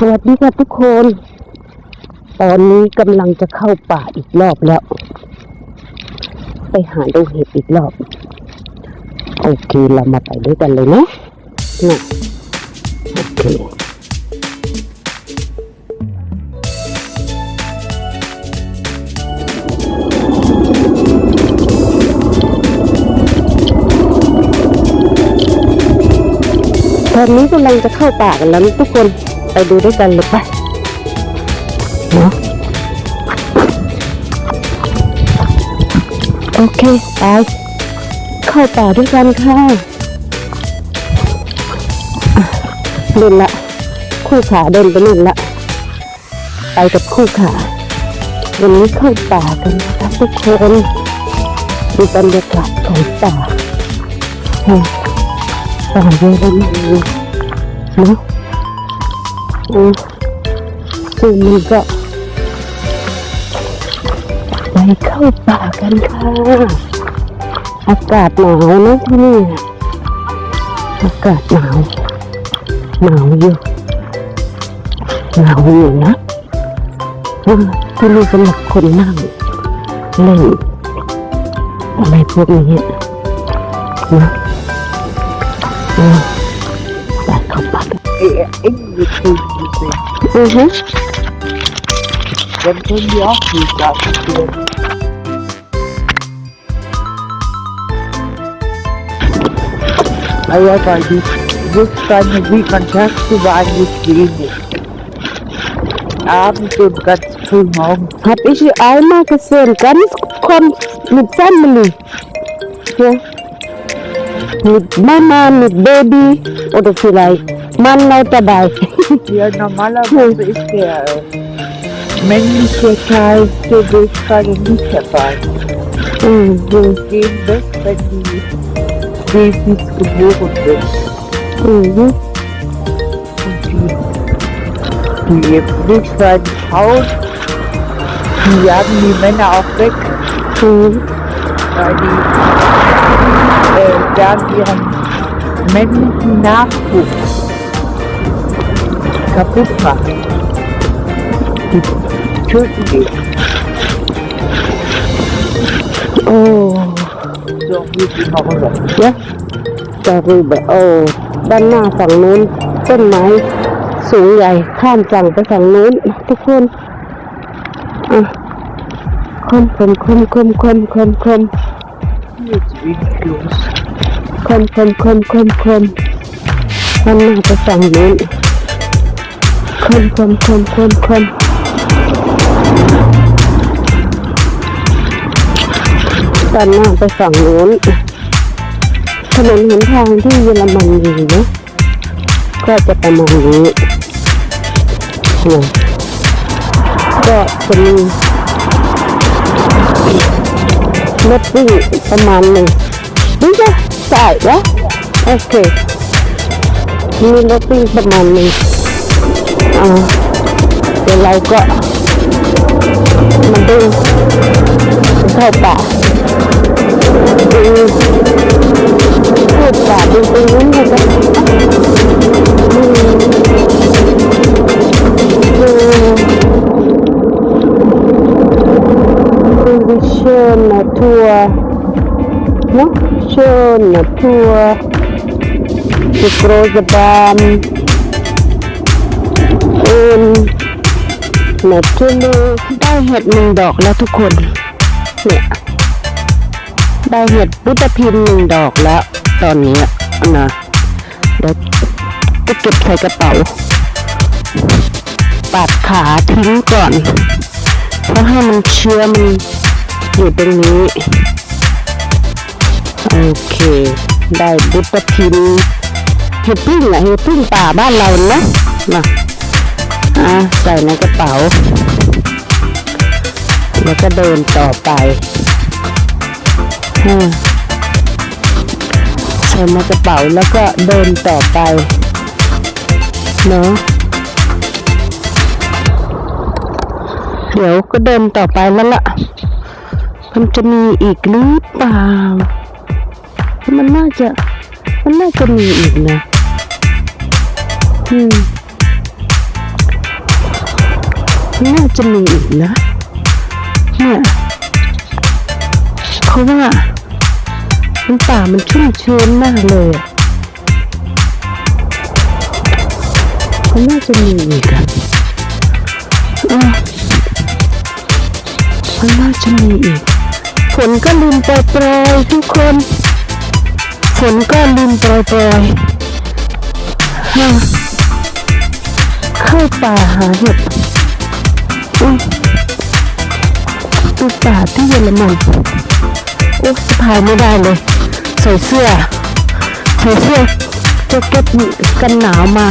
สวัสดีค่ะทุกคน ตอนนี้กำลังจะเข้าป่าอีกรอบแล้ว ไปหาดูเห็ดอีกรอบ โอเคเรามาไปด้วยกันเลยเนาะนะโอเคตอนนี้กำลังจะเข้าป่ากันแล้วทุกคน ไปดูด้วยกันเลยไปะโอเค ไป เข้าป่าด้วยกันค่ะเดินละ คู่ขาเดินไปนู่นละ ไปกับคู่ขาวันนี้เข้าป่ากันนะครับทุกคนดูบรรยากาศของป่าป่าเยอะมากเลยเนาะ อืมซึ่งมันก็ไปเข้าป่ากันค่ะ อากาศหนาวนะที่นี่ อากาศหนาวหนาวอยู่หนาวอยู่นะที่นี่สำหรับคนนั่งเล่นอะไรพวกนี้นะอืมไป eingezogen sind, mhm. dann können die auch nicht abführen. Also, weil die Sitzsteine wie Kontakte waren nicht wenig. Abends und ganz früh morgens. Hab ich einmal gesehen, ganz kommt mit Family. Ja. Mit Mama, mit Baby oder vielleicht Mann auch dabei. Ja, normalerweise ist der äh, männliche Teil der Durchfall nicht dabei. mhm. Die gehen weg, wenn die Babys geboren sind. Mhm. Und die, die Wildschweinfrauen, die jagen die Männer auch weg, Mhm. weil die äh, dann ihren männlichen Nachwuchs kaputt machen. Die töten die. Oh, So wie die Horror. ja. Darüber. Oh, ด้านหน้าฝั่งนู้นต้นไม้สูงใหญ่ข้ามฝั่งไปฝั่งนู้นทุกคนอะคมคมคมคมคมคมคม Jetzt bin ich los. คมคมคมคมคมด้านหน้าไปฝั่งนู้น คมคมคมคมคมด้านหน้าไปฝั่งนู้นถนนหนทางที่เยอรมันอยู่นะก็จะประมาณนี้นะก็จะมีรถวิ่งประมาณหนึ่งนี่จะใส่แล้วโอเคมีรถวิ่งประมาณหนึ่ง อ่าเดี๋ยวเราก็มาดูเข้าป่าดูเข้าป่าดูต อืมดูดูเชิญนะทัวร์เนาะเชิญนะทัวร์ die große Bahn und natürlich ได้เห็ดหนึ่งดอกแล้วทุกคน เนี่ย ได้เห็ดพุทธพิมพ์หนึ่งดอกแล้ว ตอนนี้นะเดี๋ยวจะเก็บใส่กระเป๋าปัดขาทิ้งก่อน เพราะให้มันเชื้อมันอยู่ตรงนี้ โอเค ได้บุตรพิมพ์เห็ดพึ่งอะเห็ดพึ่งป่าบ้านเรานะนะ อะใส่ในกระเป๋า แล้วก็เดินต่อไปใส่ในกระเป๋าแล้วก็เดินต่อไปเนาะเดี๋ยวก็เดินต่อไปแล้วล่ะ มันจะมีอีกหรือเปล่า มันน่าจะ มันน่าจะมีอีกนะ อืม น่าจะมีอีกนะ เนี่ย เพราะว่ามันป่ามันชุ่มชื้นมากเลยอะมันน่าจะมีอีกอะอะมันน่าจะมีอีก ฝนก็ลืมปล่อยๆทุกคน ฝนก็ลืมปล่อยๆฮะเข้าป่าหาเห็ด อุ้ยดูป่าที่เยอรมันโอ้สะพายไม่ได้เลย ใส่เสื้อ ใส่เสื้อแจ็คเก็ตกันหนาวมา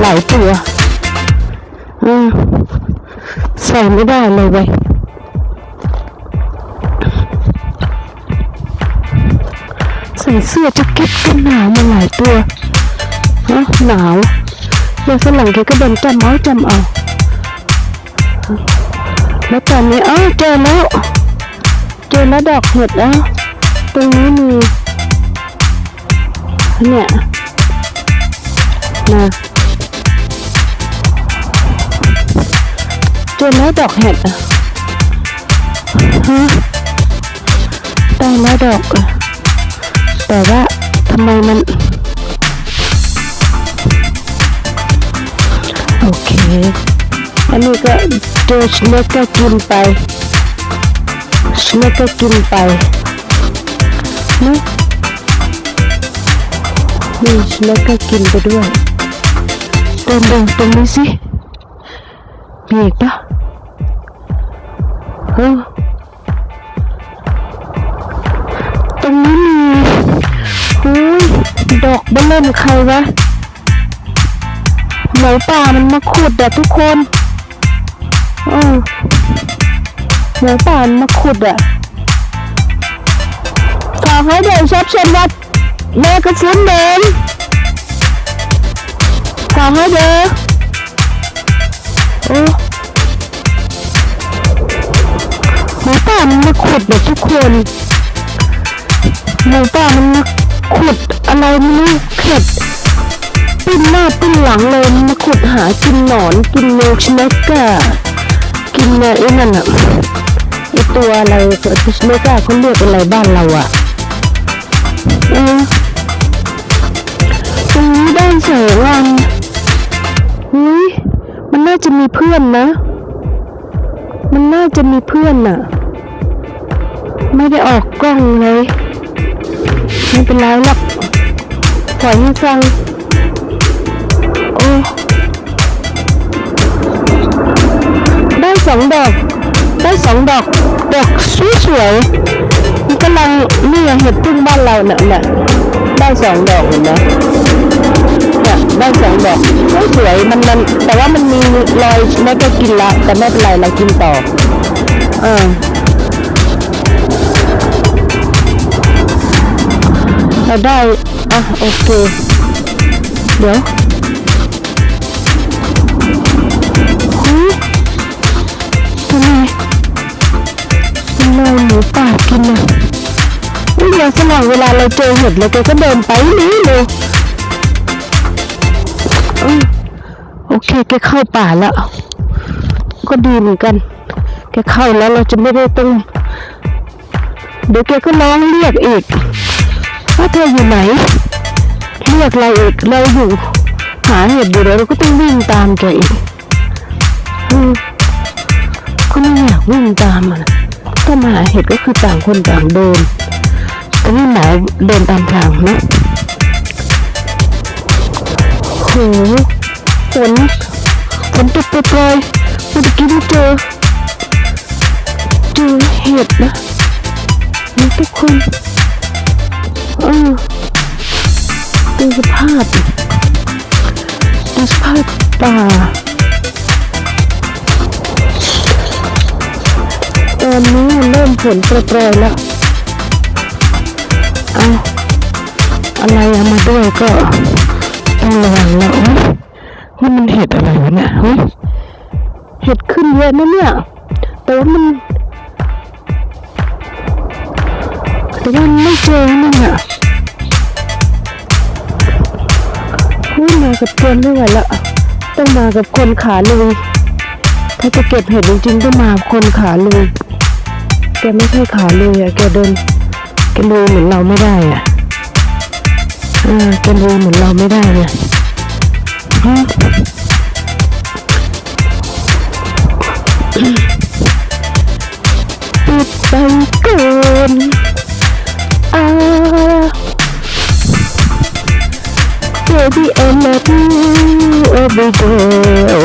หลายตัวอืมใส่ไม่ได้เลยเว้ยใส่เสื้อแจ็คเก็ตกันหนาวมาหลายตัวฮะหนาวเดี๋ยวฝรั่งแกก็เดินจำเอาจำเอา แล้วตอนนี้อ้าวเจอแล้ว เจอแล้วดอกเห็ดแล้วตรงนี้มีเนี่ยนะเจอแล้วดอกเห็ดอะฮะได้แล้วดอกอะแต่ว่าทำไมมันโอเค อันนี้ก็เจอชเล็กก็กินไปชเล็กก็กินไปนะนี่ชเล็กก็กินไปด้วยเดินดูตรงนี้สิมีอีกปะเออตรงนี้มีหุ้ยดอกเบลเริ่มใครวะหมูป่ามันมาขุดอะทุกคน เออหมูป่ามันมาขุดอะฝากให้เด็กชอบเชนวัดแม่กระสุนเดินฝากให้เด้อโอ้หมูป่ามันมาขุดเด็กทุกคนหมูป่ามันมาขุดอะไรไม่รู้เข็ดปิ้นหน้าปิ้นหลังเลยมันมาขุดหากินหนอนกินเลชเนกกา กินไอ้นั่นอะไอตัวอะไรชเนกกาเขาเรียกอะไรบ้านเราอะเออตรงนี้ด้านแสงวันเฮ้ยมันน่าจะมีเพื่อนนะ มันน่าจะมีเพื่อนน่ะไม่ได้ออกกล้องเลย ไม่เป็นไรหรอกปล่อยให้ฟัง สองดอก ได้สองดอก ดอกสวยๆมันกำลังนี่เห็ดพึ่งบ้านเราเนี่ยเนี่ยได้สองดอกเห็นไหมเนี่ยได้สองดอกสวยๆมันมันแต่ว่ามันมีรอยแม่ก็กินละแต่ไม่เป็นไรเรากินต่อเออเราได้ อะ โอเค เดี๋ยว มูป่ากินอะอุ้ยอย่างสมัยเวลาเราเจอเห็ดเราแกก็เดินไปนี่เลยอโอเคแกเข้าป่าแล้ว ก็ดีเหมือนกัน แกเข้าแล้วเราจะไม่ได้ต้องเดี๋ยวแกก็ร้องเรียกอีกว่าเธออยู่ไหน เรียกเราอีกเราอยู่ หาเห็ดอยู่แล้วเราก็ต้องวิ่งตามแกอีกอืมก็ไม่อยากวิ่งตามมัน ถ้ามาหาเห็ดก็คือต่างคนต่างเดินแต่นี่หมายเดินตามทางนะโหฝนฝนตกปล่อยๆเมื่อกี้เราเจอเจอเห็ดนะนี่ทุกคนเออดูสภาพดิดูสภาพป่า ตอนนี้เริ่มฝนโปรยๆแล้วเอาอะไรเอามาด้วยก็ต้องระวังแล้วโอ๊ยนี่มันเห็ดอะไรวะเนี่ยเฮ้ยเห็ดขึ้นเยอะนะเนี่ยแต่ว่ามันแต่ว่าไม่เจอนั่นอะเฮ้ยมากับเพื่อนไม่ไหวละต้องมากับคนขาลุยถ้าจะเก็บเห็ดจริงๆก็มาคนขาลุย แกไม่ใช่ขาลุยอะแกเดินแกลุยเหมือนเราไม่ได้อะอ่าแกลุยเหมือนเราไม่ได้เนี่ยฮะปิดไปก่อนอ่า Baby I love you every day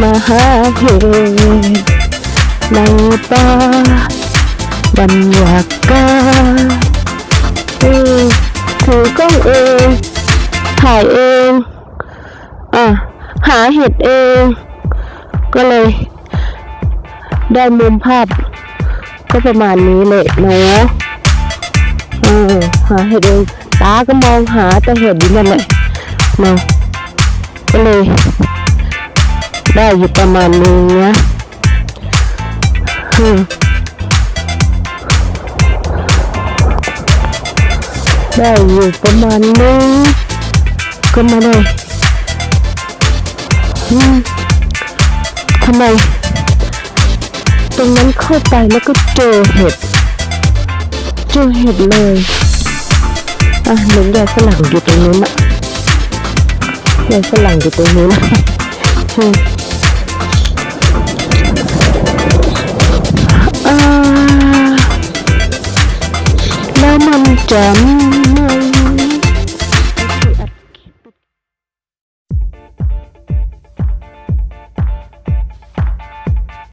มาหาเพลงใน ป่าบรรยากาศเออถือกล้องเองถ่ายเองอะหาเห็ดเอง ก็เลย ได้มุมภาพ ก็ประมาณนี้เลยเนาะเออหาเห็ดเองตาก็มองหาแต่เห็ดอยู่นั่นแหละเนาะก็เลย ได้อยู่ประมาณนี้นะ อืมได้อยู่ประมาณนี้ก็มาเลยทำไม ตรงนั้นเข้าไปแล้วก็เจอเห็ด เจอเห็ดเลย อะหนึ่งยายฝรั่งอยู่ตรงนู้นอะยายฝรั่งอยู่ตรงนู้นอะ Trộm